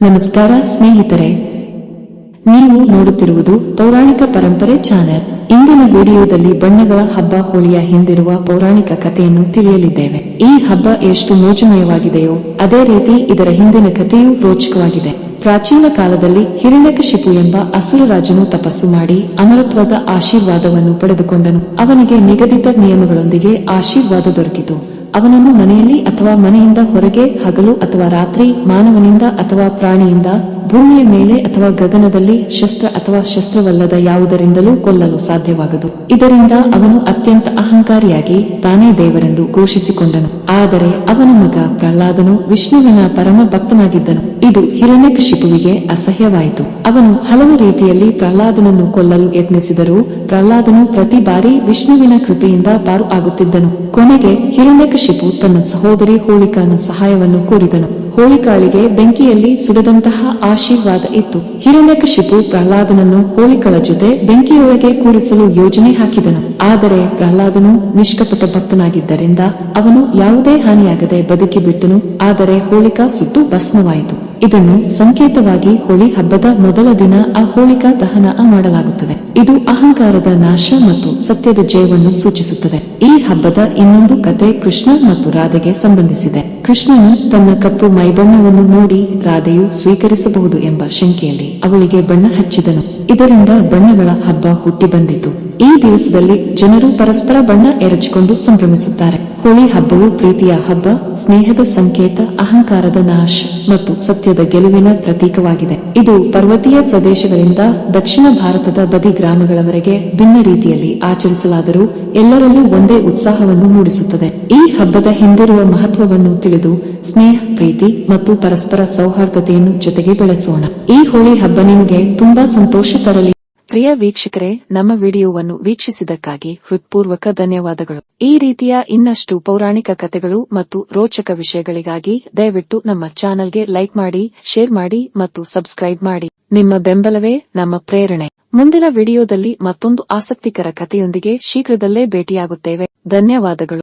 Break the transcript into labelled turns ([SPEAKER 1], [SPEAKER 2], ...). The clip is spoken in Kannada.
[SPEAKER 1] ನಮಸ್ಕಾರ, ಸ್ನೇಹಿತರೆ. ನೀವು ನೋಡುತ್ತಿರುವುದು ಪೌರಾಣಿಕ ಪರಂಪರೆ ಚಾನೆಲ್. ಇಂದಿನ ವಿಡಿಯೋದಲ್ಲಿ ಬಣ್ಣಗಳ ಹಬ್ಬ ಹೋಳಿಯ ಹಿಂದಿರುವ ಪೌರಾಣಿಕ ಕಥೆಯನ್ನು ತಿಳಿಯಲಿದ್ದೇವೆ. ಈ ಹಬ್ಬ ಎಷ್ಟು ಮೋಜಮಯವಾಗಿದೆಯೋ, ಅದೇ ರೀತಿ ಇದರ ಹಿಂದಿನ ಕಥೆಯೂ ರೋಚಕವಾಗಿದೆ. ಪ್ರಾಚೀನ ಕಾಲದಲ್ಲಿ ಹಿರಣ್ಯಕಶಿಪು ಎಂಬ ಅಸುರ ರಾಜನು ತಪಸ್ಸು ಮಾಡಿ ಅಮರತ್ವದ ಆಶೀರ್ವಾದವನ್ನು ಪಡೆದುಕೊಂಡನು. ಅವನಿಗೆ ನಿಗದಿತ ನಿಯಮಗಳೊಂದಿಗೆ ಆಶೀರ್ವಾದ ದೊರಕಿತು. ಅವನನ್ನು ಮನೆಯಲ್ಲಿ ಅಥವಾ ಮನೆಯಿಂದ ಹೊರಗೆ ಹಗಲು ಅಥವಾ ರಾತ್ರಿ ಮಾನವನಿಂದ ಅಥವಾ ಪ್ರಾಣಿಯಿಂದ ಭೂಮಿಯ ಮೇಲೆ ಅಥವಾ ಗಗನದಲ್ಲಿ ಶಸ್ತ್ರ ಅಥವಾ ಶಸ್ತ್ರವಲ್ಲದ ಯಾವುದರಿಂದಲೂ ಕೊಲ್ಲಲು ಸಾಧ್ಯವಾಗದು. ಇದರಿಂದ ಅವನು ಅತ್ಯಂತ ಅಹಂಕಾರಿಯಾಗಿ ತಾನೇ ದೇವರೆಂದು ಘೋಷಿಸಿಕೊಂಡನು. ಆದರೆ ಅವನ ಮಗ ಪ್ರಹ್ಲಾದನು ವಿಷ್ಣುವಿನ ಪರಮ ಭಕ್ತನಾಗಿದ್ದನು. ಇದು ಹಿರಣ್ಯಕಶಿಪುವಿಗೆ ಅಸಹ್ಯವಾಯಿತು. ಅವನು ಹಲವು ರೀತಿಯಲ್ಲಿ ಪ್ರಹ್ಲಾದನನ್ನು ಕೊಲ್ಲಲು ಯತ್ನಿಸಿದರೂ ಪ್ರಹ್ಲಾದನು ಪ್ರತಿ ಬಾರಿ ವಿಷ್ಣುವಿನ ಕೃಪೆಯಿಂದ ಪಾರು ಆಗುತ್ತಿದ್ದನು. ಕೊನೆಗೆ ಹಿರಣ್ಯಕಶಿಪು ತನ್ನ ಸಹೋದರಿ ಹೋಳಿಕಾನ ಸಹಾಯವನ್ನು ಕೋರಿದನು. ಹೋಳಿಕಾಳಿಗೆ ಬೆಂಕಿಯಲ್ಲಿ ಸುಡದಂತಹ ಆಶೀರ್ವಾದ ಇತ್ತು. ಹಿರಣ್ಯಕಶಿಪು ಪ್ರಹ್ಲಾದನನ್ನು ಹೋಳಿಕಳ ಜೊತೆ ಬೆಂಕಿಯೊಳಗೆ ಕೂರಿಸಲು ಯೋಜನೆ ಹಾಕಿದನು. ಆದರೆ ಪ್ರಹ್ಲಾದನು ನಿಷ್ಕಪಟ ಭಕ್ತನಾಗಿದ್ದರಿಂದ ಅವನು ಯಾವುದೇ ಹಾನಿಯಾಗದೆ ಬದುಕಿ ಬಿಟ್ಟನು. ಆದರೆ ಹೋಳಿಕಾ ಸುಟ್ಟು ಭಸ್ಮವಾಯಿತು. ಇದನ್ನು ಸಂಕೇತವಾಗಿ ಹೋಳಿ ಹಬ್ಬದ ಮೊದಲ ದಿನ ಆ ಹೋಳಿಕಾ ದಹನ ಮಾಡಲಾಗುತ್ತದೆ. ಇದು ಅಹಂಕಾರದ ನಾಶ ಮತ್ತು ಸತ್ಯದ ಜಯವನ್ನು ಸೂಚಿಸುತ್ತದೆ. ಈ ಹಬ್ಬದ ಇನ್ನೊಂದು ಕತೆ ಕೃಷ್ಣ ಮತ್ತು ರಾಧೆಗೆ ಸಂಬಂಧಿಸಿದೆ. ಕೃಷ್ಣನು ತನ್ನ ಕಪ್ಪು ಮೈಬಣ್ಣವನ್ನು ನೋಡಿ ರಾಧೆಯು ಸ್ವೀಕರಿಸಬಹುದು ಎಂಬ ಶಂಕೆಯಲ್ಲಿ ಅವಳಿಗೆ ಬಣ್ಣ ಹಚ್ಚಿದನು. ಇದರಿಂದ ಬಣ್ಣಗಳ ಹಬ್ಬ ಹುಟ್ಟಿ ಬಂದಿತು. ಈ ದಿವಸದಲ್ಲಿ ಜನರು ಪರಸ್ಪರ ಬಣ್ಣ ಎರಚಿಕೊಂಡು ಸಂಭ್ರಮಿಸುತ್ತಾರೆ. ಹೋಳಿ ಹಬ್ಬವು ಪ್ರೀತಿಯ ಹಬ್ಬ, ಸ್ನೇಹದ ಸಂಕೇತ, ಅಹಂಕಾರದ ನಾಶ ಮತ್ತು ಸತ್ಯದ ಗೆಲುವಿನ ಪ್ರತೀಕವಾಗಿದೆ. ಇದು ಪರ್ವತೀಯ ಪ್ರದೇಶಗಳಿಂದ ದಕ್ಷಿಣ ಭಾರತದ ಬದಿ ಗ್ರಾಮಗಳವರೆಗೆ ಭಿನ್ನ ರೀತಿಯಲ್ಲಿ ಆಚರಿಸಲಾದರೂ ಎಲ್ಲರಲ್ಲೂ ಒಂದೇ ಉತ್ಸಾಹವನ್ನು ಮೂಡಿಸುತ್ತದೆ. ಈ ಹಬ್ಬದ ಹಿಂದಿರುವ ಮಹತ್ವವನ್ನು ತಿಳಿದು ಸ್ನೇಹ, ಪ್ರೀತಿ ಮತ್ತು ಪರಸ್ಪರ ಸೌಹಾರ್ದತೆಯನ್ನು ಜೊತೆಗೆ ಬೆಳೆಸೋಣ. ಈ ಹೋಳಿ ಹಬ್ಬ ನಿಮಗೆ ತುಂಬಾ ಸಂತೋಷ ತರಲಿ. ಪ್ರಿಯ ವೀಕ್ಷಕರೇ, ನಮ್ಮ ವಿಡಿಯೋವನ್ನು ವೀಕ್ಷಿಸಿದ್ದಕ್ಕಾಗಿ ಹೃತ್ಪೂರ್ವಕ ಧನ್ಯವಾದಗಳು. ಈ ರೀತಿಯ ಇನ್ನಷ್ಟು ಪೌರಾಣಿಕ ಕಥೆಗಳು ಮತ್ತು ರೋಚಕ ವಿಷಯಗಳಿಗಾಗಿ ದಯವಿಟ್ಟು ನಮ್ಮ ಚಾನೆಲ್ಗೆ ಲೈಕ್ ಮಾಡಿ, ಶೇರ್ ಮಾಡಿ ಮತ್ತು ಸಬ್ಸ್ಕ್ರೈಬ್ ಮಾಡಿ. ನಿಮ್ಮ ಬೆಂಬಲವೇ ನಮ್ಮ ಪ್ರೇರಣೆ. ಮುಂದಿನ ವಿಡಿಯೋದಲ್ಲಿ ಮತ್ತೊಂದು ಆಸಕ್ತಿಕರ ಕಥೆಯೊಂದಿಗೆ ಶೀಘ್ರದಲ್ಲೇ ಭೇಟಿಯಾಗುತ್ತೇವೆ. ಧನ್ಯವಾದಗಳು.